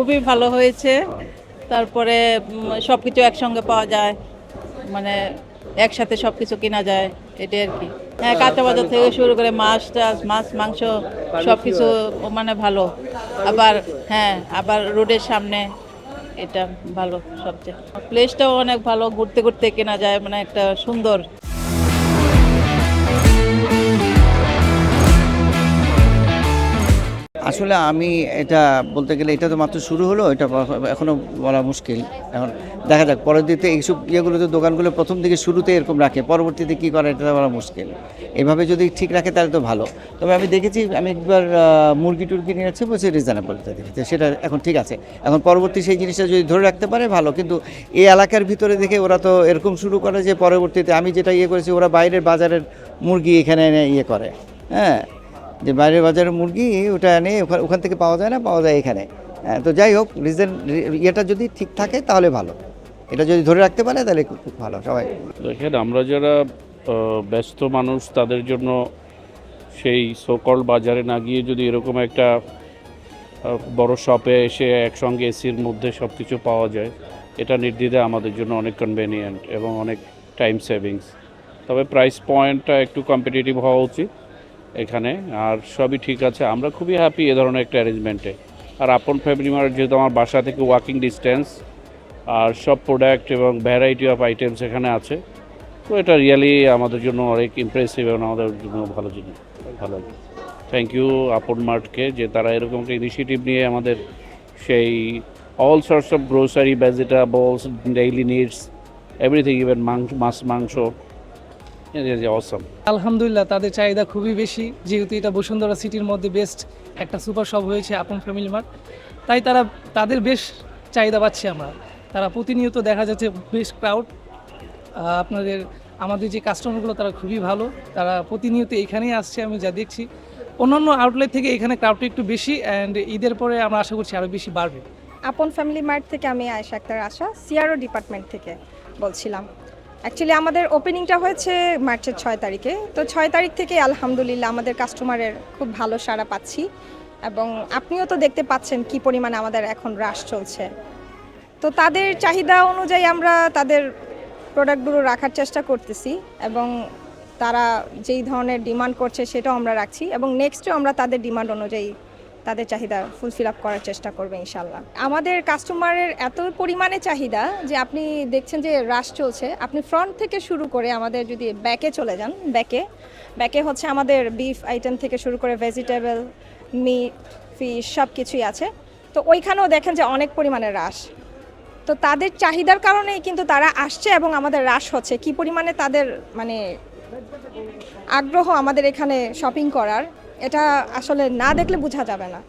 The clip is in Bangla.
খুবই ভালো হয়েছে। তারপরে সব কিছু একসঙ্গে পাওয়া যায়। মানে একসাথে সব কিছু কেনা যায়, এটাই আর কি। হ্যাঁ কাঁচা বাজার থেকে শুরু করে মাছ টাছ, মাছ, মাংস সব কিছু মানে ভালো। আবার হ্যাঁ আবার রোডের সামনে এটা ভালো সবচেয়ে। প্লেসটাও অনেক ভালো, ঘুরতে ঘুরতে কেনা যায় মানে একটা সুন্দর আসলে আমি এটা বলতে গেলে এটা তো মাত্র শুরু হলো, এটা এখনও বলা মুশকিল। এখন দেখা যাক পরবর্তীতে এইসব ইয়েগুলো তো দোকানগুলো প্রথম দিকে শুরুতে এরকম রাখে, পরবর্তীতে কী করে এটা বলা মুশকিল। এভাবে যদি ঠিক রাখে তাহলে তো ভালো। তবে আমি দেখেছি, আমি একবার মুরগি টুরগি নিয়ে নিয়েছি বলছে রিজনেবল দেখেছি সেটা এখন ঠিক আছে। এখন পরবর্তী সেই জিনিসটা যদি ধরে রাখতে পারে, ভালো। কিন্তু এই এলাকার ভিতরে দেখে ওরা তো এরকম শুরু করে যে পরবর্তীতে আমি যেটা ইয়ে করেছি, ওরা বাইরের বাজারের মুরগি এখানে এনে ইয়ে করে। হ্যাঁ? যে বাইরের বাজারের মুরগি, ওটা এনে ওখান থেকে পাওয়া যায় না, পাওয়া যায় এখানে। তো যাই হোক রিজন ইয়েটা যদি ঠিক থাকে, তাহলে ভালো। এটা যদি ধরে রাখতে পারে, তাহলে খুব ভালো, সবাই। দেখেন, আমরা যারা ব্যস্ত মানুষ, তাদের জন্য সেই সোকল বাজারে না গিয়ে যদি এরকম একটা বড় শপে এসে একসঙ্গে এসির মধ্যে সব কিছু পাওয়া যায়, এটা নির্দ্বিধায় আমাদের জন্য অনেক কনভেনিয়েন্ট এবং অনেক টাইম সেভিংস তবে প্রাইস পয়েন্টটা একটু কম্পিটিটিভ হওয়া উচিত। এখানে, আর সবই ঠিক আছে। আমরা খুবই হ্যাপি এ ধরনের একটা অ্যারেঞ্জমেন্টে আর আপন ফ্যামিলি মার্ট যেহেতু আমার বাসা থেকে ওয়াকিং ডিস্টেন্স আর সব প্রোডাক্ট এবং ভ্যারাইটি অফ আইটেমস এখানে আছে, তো এটা রিয়েলি আমাদের জন্য অনেক ইমপ্রেসিভ এবং আমাদের জন্য ভালো জিনিস। ভালো থ্যাংক ইউ আপন মার্টকে, যে তারা এরকম একটা ইনিশিয়েটিভ নিয়ে আমাদের সেই all sorts of grocery vegetables daily needs everything even মাংস, মাছ, মাংস অসম আলহামদুলিল্লাহ তাদের চাহিদা খুবই বেশি। যেহেতু এটা বসুন্ধরা সিটির মধ্যে বেস্ট একটা সুপার শপ হয়েছে আপন ফ্যামিলি মার্ট তাই তারা তাদের বেশ চাহিদা পাচ্ছি আমরা। তারা প্রতিনিয়ত দেখা যাচ্ছে বেশ ক্রাউড আপনাদের আমাদের যে কাস্টমারগুলো তারা খুবই ভালো। তারা প্রতিনিয়ত এখানেই আসছে আমি যা দেখছি। অন্যান্য আউটলেট থেকে এখানে ক্রাউডটা একটু বেশি অ্যান্ড ঈদের পরে আমরা আশা করছি আরও বেশি বাড়বে। আপন ফ্যামিলি মার্ট থেকে আমি আয়েশা আক্তার আশা সিআরও ডিপার্টমেন্ট থেকে বলছিলাম। অ্যাকচুয়ালি আমাদের ওপেনিংটা হয়েছে মার্চের ছয় তারিখে। তো ছয় তারিখ থেকে আলহামদুলিল্লাহ আমাদের কাস্টমারের খুব ভালো সাড়া পাচ্ছি। এবং আপনিও তো দেখতে পাচ্ছেন কি পরিমাণে আমাদের এখন হ্রাস চলছে। তো তাদের চাহিদা অনুযায়ী আমরা তাদের প্রোডাক্টগুলো রাখার চেষ্টা করতেছি। এবং তারা যেই ধরনের ডিমান্ড করছে সেটাও আমরা রাখছি। এবং নেক্সটও আমরা তাদের ডিমান্ড অনুযায়ী তাদের চাহিদা ফুলফিল আপ করার চেষ্টা করবে ইনশাল্লাহ আমাদের কাস্টমারের এত পরিমাণে চাহিদা যে আপনি দেখছেন যে হ্রাস চলছে, আপনি ফ্রন্ট থেকে শুরু করে আমাদের যদি ব্যাকে চলে যান ব্যাকে ব্যাকে হচ্ছে আমাদের বিফ আইটেম থেকে শুরু করে ভেজিটেবল মিট ফিশ সব কিছুই আছে। তো ওইখানেও দেখেন যে অনেক পরিমাণে হ্রাস তো তাদের চাহিদার কারণেই কিন্তু তারা আসছে এবং আমাদের হ্রাস হচ্ছে। কি পরিমাণে তাদের মানে আগ্রহ আমাদের এখানে শপিং করার এটা আসলে না দেখলে বোঝা যাবে না।